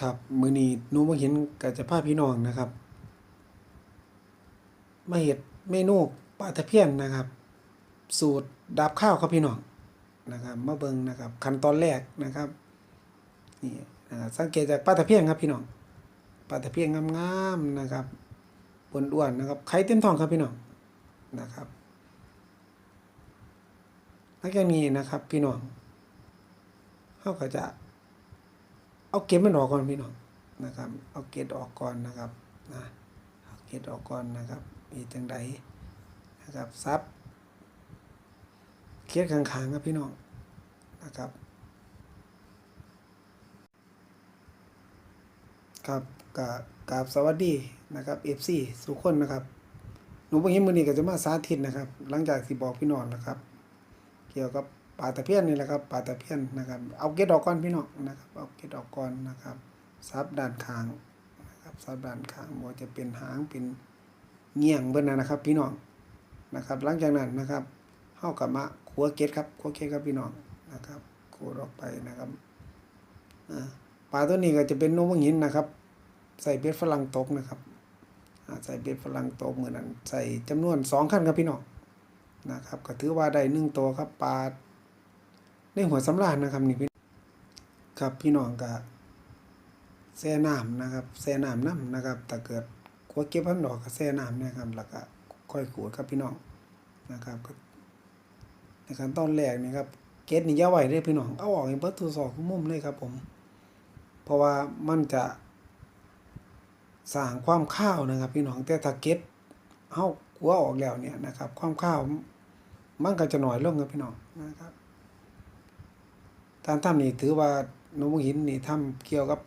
ครับมือนี้หนูมาเห็นก็จะพาพี่น้องนะครับ มาเฮ็ดเมนูปลาตะเพียนนะครับ สูตรดับข้าวครับพี่น้องนะครับมาเบิ่งนะครับ ขั้นตอนแรกนะครับนี่นะครับสังเกตจากปลาตะเพียนครับพี่น้องปลาตะเพียนงามๆนะครับอ้วนๆนะครับไข่เต็มท้องครับพี่น้องนะครับหลังจากนี้นะครับพี่น้องเฮาก็จะ เอาเกล็ดมันออกก่อนพี่น้องนะครับ เอาเกล็ดออกก่อนนะครับนะเอาเกล็ดออกก่อนนะครับ มีจังใดนะครับซับเกล็ดข้างๆครับพี่น้องนะครับ ครับกะกาบสวัสดีนะครับ FC ทุกคนนะครับหนูเพิ่งเห็นมือนี้ก็จะมาสาธิตนะครับ หลังจากที่บอกพี่น้องนะครับ เกี่ยวกับ ปลาตะเพียนนี่แหละครับปลาตะเพียนนะครับ เอาเกล็ดออกก่อนพี่น้องนะครับ เอาเกล็ดออกก่อนนะครับซับด้านข้างนะครับซับด้านข้างบ่จะเป็นหางเป็นเงี้ยงเบิ่นนะนะครับ พี่น้องนะครับ หลังจากนั้นนะครับเฮากลับมาขัวเกล็ดครับขัวเกล็ดครับพี่น้องนะครับขูดออกไปนะครับอ่าปลาตัวนี้ก็จะเป็นนกหินนะครับ ใส่เบ็ดฝรั่งตกนะครับใส่เบ็ดฝรั่งตกเหมือนนั้นใส่จำนวนสองขั้นครับพี่น้องนะครับ ก็ถือว่าได้หนึ่งตัวครับปลา ในหัวสำราญนะครับนี่พี่ครับพี่น้องก็แช่น้ำนะครับแช่น้ำน้ำนะครับถ้าเกิดขัวเก็บพันดอกก็แช่น้ำนะครับแล้วก็ค่อยขูดครับพี่น้องนะครับในขั้นตอนแรกนี่ครับเกล็ดนี่อย่าไว้เด้พี่น้องเอาออกให้เบิดทุกซอกทุกมุมเลยครับผม เพราะว่ามันจะสร้างความข้าวนะครับ พี่น้องแต่ถ้าเก็ดเฮากัวออกแล้วเนี่ยนะครับ ความข้าวมันก็จะหน้อยลงครับพี่น้องนะครับ การทำนี่ถือว่าหนูหินนี่ทำเกี่ยวกับ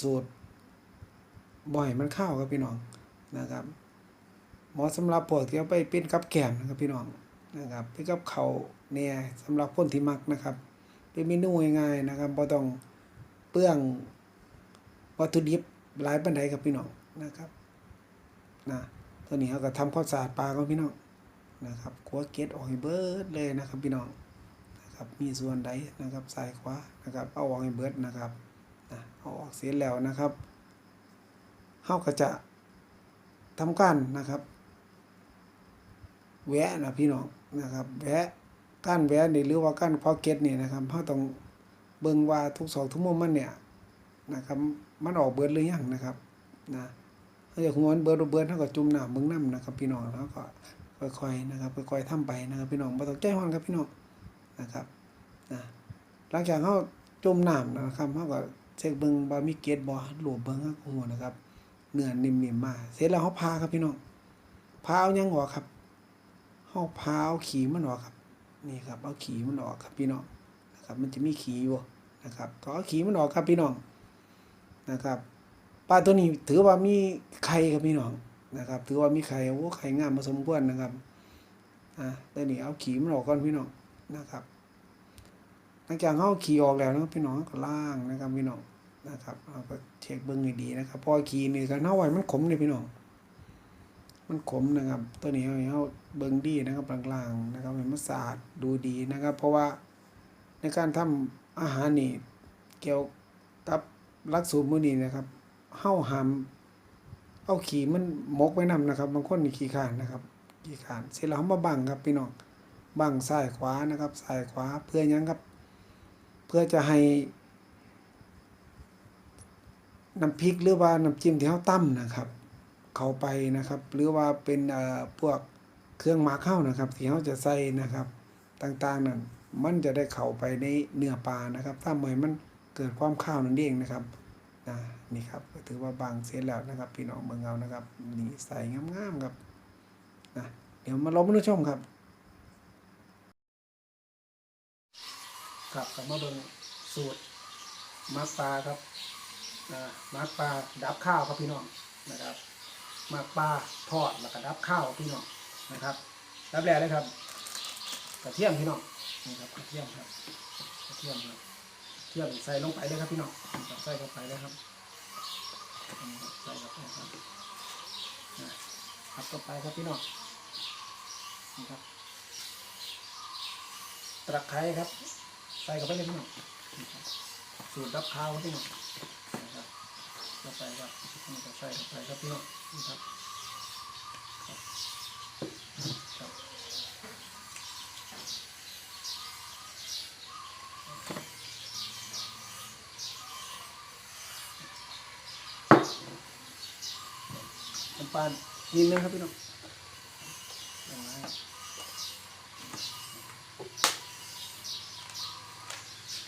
สูตรบ่อยมันเข้าครับพี่น้องนะครับหมาะสำหรับพวกที่เอาไปเป็นกับแกมนะครับพี่น้องนะครับเป็นกับเขาเนี่ยสำหรับคนที่มักนะครับ เป็นเมนูง่ายๆนะครับบ่ต้องเปลืองวัตถุดิบหลายปานใดครับพี่น้องนะครับนะตัวนี้เขาก็ทำความสะอาดปลาก่อนพี่น้องนะครับขัวเกล็ดออกให้เบิร์ดเลยนะครับพี่น้อง นะครับมีส่วนใดนะครับซ้ายขวานะครับเอาออกให้เบิดนะครับนะเอาออกเสร็จแล้วนะครับเขาก็จะทำการนะครับแวะนะพี่น้องนะครับแวะก้านแวะนี่หรือว่าก้านพอเก็ตนี่นะครับเขาต้องเบิ่งว่าทุกสองทุกมุมมันเนี่ยนะครับมันออกเบิดหรือยังนะครับนะถ้าอยากหัวมันเบิดเบิดเท่ากับจุ่มน้ำเบิ่งน้ำนะครับพี่น้องแล้วก็ค่อยๆนะครับค่อยๆทำไปนะครับพี่น้องบ่ต้องใจร้อนครับพี่น้อง นะครับนะหลังจากเขาจมน้ำนะครับเขาก็เช็คเบิ่งว่ามีเกล็ดบ่หลวมเบิ่งครับหัวนะครับเนื้อนิ่มๆมาเสร็จแล้วเขาพาครับพี่น้องพาเอายังออกครับเอาพาเอาขี่มันออกครับ นี่ครับเอาขี่มันออกครับพี่น้องนะครับ มันจะมีขี่อยู่นะครับก็เอาขี่มันออกครับพี่น้องนะครับปลาตัวนี้ถือว่ามีไข่ครับพี่น้องนะครับ ถือว่ามีไข่โอ้ไข่งามผสมควรนะครับอะตัวนี้เอาขี่มันออกก่อนพี่น้อง นะครับหลังจากเอาขีออกแล้วนะครับพี่น้องก็ล้างนะครับพี่น้องนะครับเอาก็เช็คเบิ้งให้ดีนะครับพราะว่าขีนี่กันเท่าไหวมันขมเลยพี่น้องมันขมนะครับ ตัวนี้ให้เขาเบิ่งดีนะครับกลางๆนะครับให้มันสะอาดดูดีนะครับ เพราะว่าในการทำอาหารนี่เกี่ยวกับลักสูตรมือนี้นะครับเฮาหามเอาขี้มันหมกไว้นํนะครับ บางคนนี่ขานนะครับขี้ขานเสร็จแล้วเฮามาบังครับพี่น้อง บังซ้ายขวานะครับซ้ายขวาเพื่อยังครับ เพื่อจะให้น้ำพริกหรือว่าน้ำจิ้มที่เฮาตำนะครับ เข้าไปนะครับ หรือว่าเป็นเอ่อพวกเครื่องหมักเข้านะครับ ที่เขาจะใส่นะครับ ต่างๆนั่นมันจะได้เข้าไปในเนื้อปลานะครับ ถ้าเมื่มันเกิดความข้าวนั่นเองนะครับนะนี่ครับก็ถือว่าบางเสร็จแล้วนะครับ พี่น้องเมืองเอานะครับนี่ใส่งามๆครับนะเดี๋ยวมาลองมาดูชมครับ ครับกลับมาเบิ่งสูตรมักปลาครับมักปลาดับข้าวครับพี่น้องนะครับมาปลาทอดแล้วก็ดับข้าวพี่น้องนะครับรับแรกเลยครับ กระเทียมพี่น้องนี่ครับกระเทียมครับกระเทียมครับเทียมใส่ลงไปเลยครับพี่น้องใส่เข้าไปเลยครับใส่เข้าไปครับนะครับเข้าไปครับพี่น้องนี่ครับตะไคร้ครับ ส่เข้าไปเลยพี่น้องนี่ครับสูตรดับข้าวพี่น้องเข้าไปครับนี่ก็ใส่เข้าไปครับพี่น้องนี่ครับครับครับน้ำปลานิดนึงครับพี่น้องไร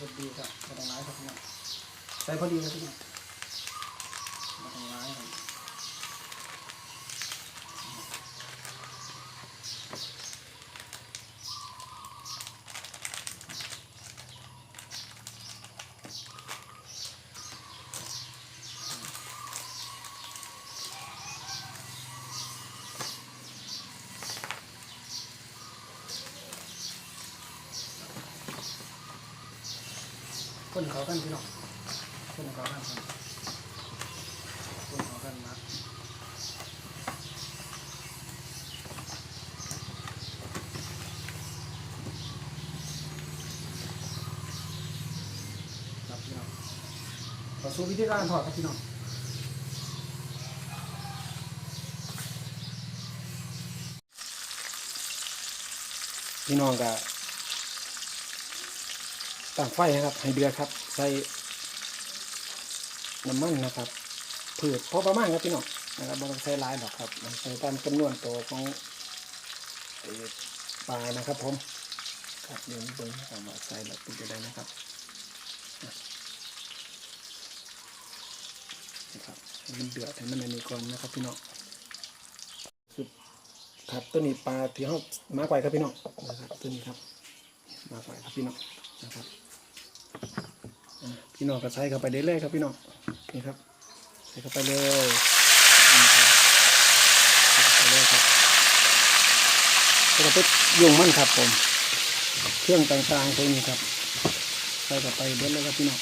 รสดีครับไม่ต้องร้ายครับพี่น้องใส่พอดีครับพี่น้องไม่ต้องร้ายครับ คนเขากันพี่น้องคนเขากันครับคนเขากันนะครับพี่น้องขอสู่วิธีการถอดครับพี่น้องพี่น้องก็ ตั้งไฟนะครับ ให้เดือดครับ ใส่น้ำมันนะครับผืดพอประมาณครับพี่น้องนะครับไม่ต้องใส่ลายหรอกครับ มันใส่ตามจำนวนตัวของปลานะครับผมครับเดี๋ยวนี้เบิ้งเอามาใส่แบบเป็นจะได้นะครับนะครับให้มันเดือดให้มันอันนี้ก่อนนะครับพี่น้องสุดครับตัวนี้ปลาที่เขามาไกวครับพี่น้องนะครับตัวนี้ครับมาไกวครับพี่น้อง พี่น้องก็ใส่เข้าไปเรื่อยๆครับพี่น้องนี่ครับใส่เข้าไปเลยนี่ครับใส่เข้าไปเลยครับแล้วก็ไปยุ่งมันครับผม เครื่องต่างๆพวนี้ครับใส่เข้าไปเบิดเลยครับพี่น้อง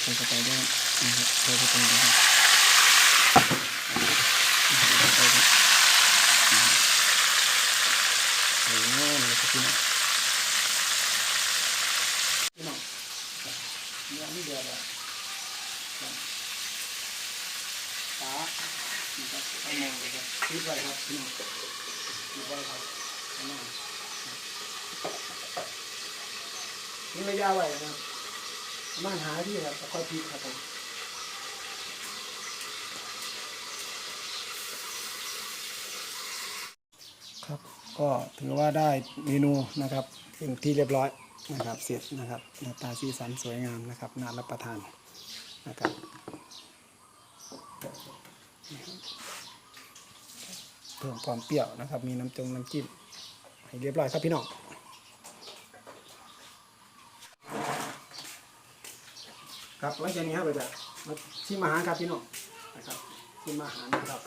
ใส่เข้าไปด้วยนี่ครับใส่เข้าไปเลยครับใส่เข้าไปครับใส่งานเลยครับพี่น้องพี่น้อง ยังไม่เดือดอะตา นะครับตำแหน่งคิดไว้ครับคิดไว้ครับทิ้งระยะไว้นะครับมาหาที่ครับแล้วค่อยพลิกครับผมครับก็ถือว่าได้เมนูนะครับเป็นที่เรียบร้อยนะครับเสร็จนะครับหน้าตาสีสันสวยงามนะครับน่ารับประทานนะครับเพิ่มความเปรี้ยวนะครับ มีน้ำจงน้ำจิ้มให้เรียบร้อยครับพี่น้องครับหลังจากนี้ครับเราจะมาชิมอาหารครับพี่น้องนะครับชิมอาหารนะครับ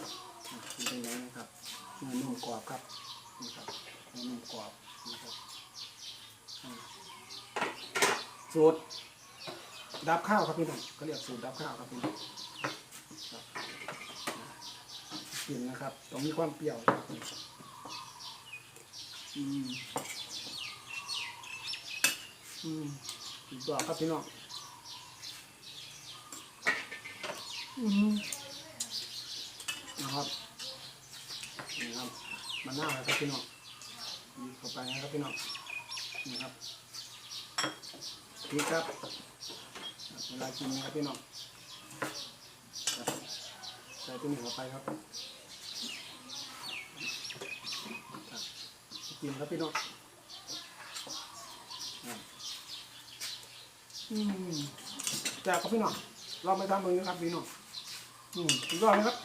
เป็นยังไงนะครับเนื้อนุ่มกรอบครับนี่ครับเนื้อนุ่มกรอบนะครับสูตรดับข้าวครับพี่น้องเขาเรียกสูตรดับข้าวครับพี่น้องครับ กินนะครับ ต้องมีความเปรี้ยวครับอืมอืมอีกต่อครับพี่น้องอืมนะครับนี่ครับมะนาวนะครับพี่น้องหยิบเข้าไปนะครับพี่น้องนี่ครับนี่ครับ เวลากินนะครับพี่น้องใส่ตัวนี้เข้าไปครับครับ กินครับพี่น้องอืมแจกครับพี่น้องเราไปทำเองนะครับพี่น้องอืมสุดยอดนะครับ